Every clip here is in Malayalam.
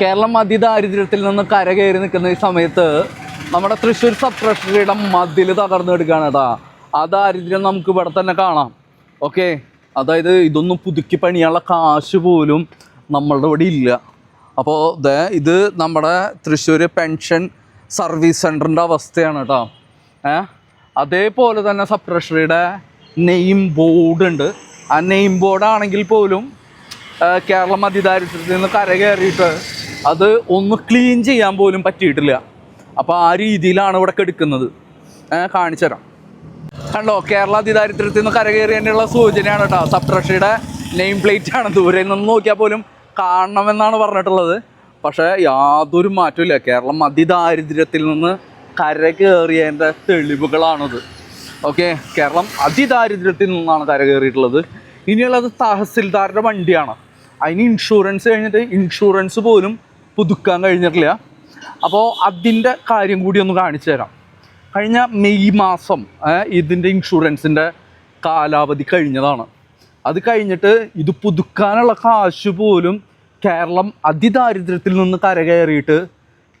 കേരളം അതിദാരിദ്ര്യത്തിൽ നിന്ന് കരകയറി നിൽക്കുന്ന ഈ സമയത്ത് നമ്മുടെ തൃശ്ശൂർ സബ് ട്രഷറിയുടെ മതിൽ തകർന്നു എടുക്കുകയാണ് കേട്ടോ. ആ ദാരിദ്ര്യം നമുക്ക് ഇവിടെ തന്നെ കാണാം. ഓക്കെ? അതായത് ഇതൊന്നും പുതുക്കി പണിയാനുള്ള കാശ് പോലും നമ്മളുടെ ഇവിടെ ഇല്ല. അപ്പോൾ ദേ ഇത് നമ്മുടെ തൃശ്ശൂർ പെൻഷൻ സർവീസ് സെന്ററിന്റെ അവസ്ഥയാണ് കേട്ടോ. ഏ? അതേപോലെ തന്നെ സബ് ട്രഷറിയുടെ നെയിം ബോർഡ് ഉണ്ട് ആ നെയിം ബോർഡാണെങ്കിൽ പോലും കേരളം അതിദാരിദ്ര്യത്തിൽ നിന്ന് കരകയറിയിട്ട് അത് ഒന്ന് ക്ലീൻ ചെയ്യാൻ പോലും പറ്റിയിട്ടില്ല. അപ്പോൾ ആ രീതിയിലാണ് ഇവിടെ കെടുക്കുന്നത്. കാണിച്ചുതരാം കണ്ടോ കേരള അതിദാരിദ്ര്യത്തിൽ നിന്ന് കരകയറിയതിനുള്ള സൂചനയാണ് കേട്ടോ. സപ്രഷയുടെ നെയിം പ്ലേറ്റ് ആണ്. ദൂരെ നിന്ന് നോക്കിയാൽ പോലും കാണണമെന്നാണ് പറഞ്ഞിട്ടുള്ളത്. പക്ഷേ യാതൊരു മാറ്റമില്ല കേരളം അതിദാരിദ്ര്യത്തിൽ നിന്ന് കരകയറിയതിന്റെ തെളിവുകളാണത്. ഓക്കെ കേരളം അതിദാരിദ്ര്യത്തിൽ നിന്നാണ് കരകയറിയിട്ടുള്ളത്. ഇനിയുള്ളത് തഹസിൽദാരുടെ വണ്ടിയാണ്. അതിന് ഇൻഷുറൻസ് കഴിഞ്ഞിട്ട് ഇൻഷുറൻസ് പോലും പുതുക്കാൻ കഴിഞ്ഞിട്ടില്ല. അപ്പോൾ അതിന്റെ കാര്യം കൂടി ഒന്ന് കാണിച്ചു തരാം. കഴിഞ്ഞ മെയ് മാസം ഇതിന്റെ ഇൻഷുറൻസിന്റെ കാലാവധി കഴിഞ്ഞതാണ്. അത് കഴിഞ്ഞിട്ട് ഇത് പുതുക്കാനുള്ള കാശ് പോലും കേരളം അതിദാരിദ്ര്യത്തിൽ നിന്ന് കരകയറിയിട്ട്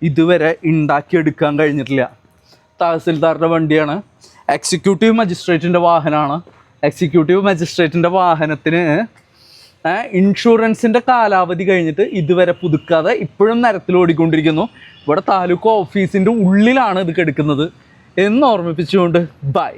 ഇതുവരെ ഉണ്ടാക്കിയെടുക്കാൻ കഴിഞ്ഞിട്ടില്ല. തഹസിൽദാറിന്റെ വണ്ടിയാണ്. എക്സിക്യൂട്ടീവ് മജിസ്ട്രേറ്റിന്റെ വാഹനമാണ് എക്സിക്യൂട്ടീവ് മജിസ്ട്രേറ്റിന്റെ വാഹനത്തിന് ഇൻഷുറൻസിന്റെ കാലാവധി കഴിഞ്ഞിട്ട് ഇതുവരെ പുതുക്കാതെ ഇപ്പോഴും നിരത്തിൽ ഓടിക്കൊണ്ടിരിക്കുന്നു. ഇവിടെ താലൂക്ക് ഓഫീസിന്റെ ഉള്ളിലാണ് ഇത് കെടുക്കുന്നത്. എന്ന് ഓർമ്മിപ്പിച്ചുകൊണ്ട് ബൈ.